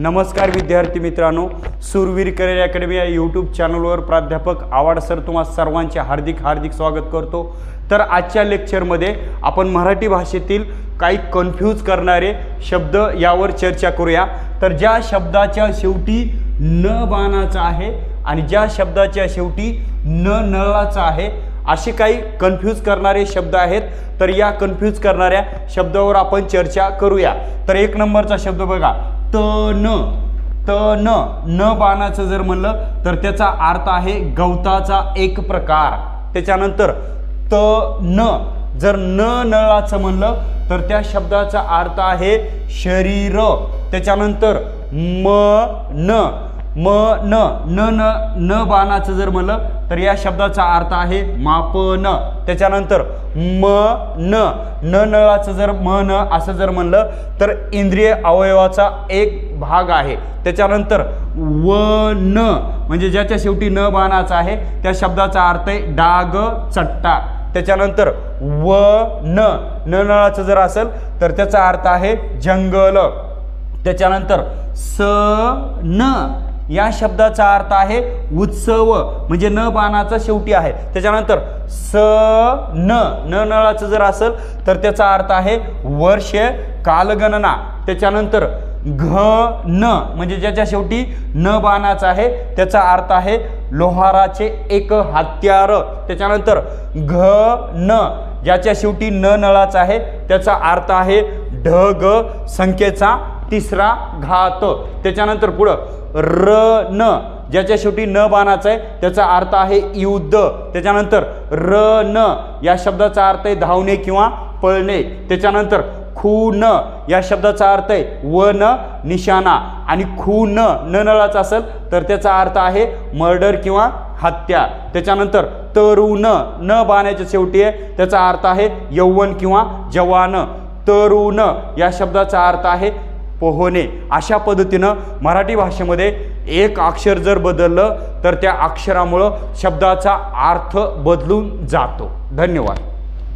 नमस्कार विद्यार्थी मित्रांनो सुरवीर करेर अकॅडमी या यूट्यूब चॅनलवर प्राध्यापक आवाड सर तुम्हा सर्वांचे हार्दिक हार्दिक स्वागत करतो. तर आजच्या लेक्चरमध्ये आपण मराठी भाषेतील काही कन्फ्यूज करणारे शब्द यावर चर्चा करूया. तर ज्या शब्दाच्या शेवटी न बाणाचा आहे आणि ज्या शब्दाच्या शेवटी न नळाचा आहे असे काही कन्फ्यूज करणारे शब्द आहेत. तर या कन्फ्यूज करणाऱ्या शब्दावर आपण चर्चा करूया. तर एक नंबरचा शब्द बघा. त न त न न बाणाचं जर म्हणलं तर त्याचा अर्थ आहे गवताचा एक प्रकार. त्याच्यानंतर त न जर न नळाचं म्हणलं तर त्या शब्दाचा अर्थ आहे शरीर. त्याच्यानंतर म न म न न न न बाणाचं जर म्हणलं तर या शब्दाचा अर्थ आहे मापन. त्याच्यानंतर म न न नळाचं जर म न असं जर म्हणलं तर इंद्रिय अवयवाचा एक भाग आहे. त्याच्यानंतर व न म्हणजे ज्याच्या शेवटी न बाणाचा आहे त्या शब्दाचा अर्थ आहे डाग चट्टा. त्याच्यानंतर व न न नळाचं जर असेल तर त्याचा अर्थ आहे जंगल. त्याच्यानंतर स न या शब्दाचा अर्थ आहे उत्सव म्हणजे न बाणाचा शेवटी आहे. त्याच्यानंतर स न न नळाचं जर असेल तर त्याचा अर्थ आहे वर्ष कालगणना. त्याच्यानंतर घ न म्हणजे ज्याच्या शेवटी न बाणाचा आहे त्याचा अर्थ आहे लोहाराचे एक हत्यार. त्याच्यानंतर घ न ज्याच्या शेवटी न नळाचा आहे त्याचा अर्थ आहे ढ ग संख्येचा तिसरा घात. त्याच्यानंतर पुढं र न. ज्याच्या शेवटी न बाणाचा आहे त्याचा अर्थ आहे युद्ध. त्याच्यानंतर र न. या शब्दाचा अर्थ आहे धावणे किंवा पळणे. त्याच्यानंतर खून या शब्दाचा अर्थ आहे व न. निशाणा. आणि खून न. नळाचा असेल तर त्याचा अर्थ आहे मर्डर किंवा हत्या. त्याच्यानंतर तरुण न. बाण्याच्या शेवटी आहे त्याचा अर्थ आहे यौवन किंवा जवान. तरुण या शब्दाचा अर्थ आहे पोहणे अशा पद्धतीनं मराठी भाषेमध्ये एक अक्षर जर बदललं तर त्या अक्षरामुळं शब्दाचा अर्थ बदलून जातो. धन्यवाद.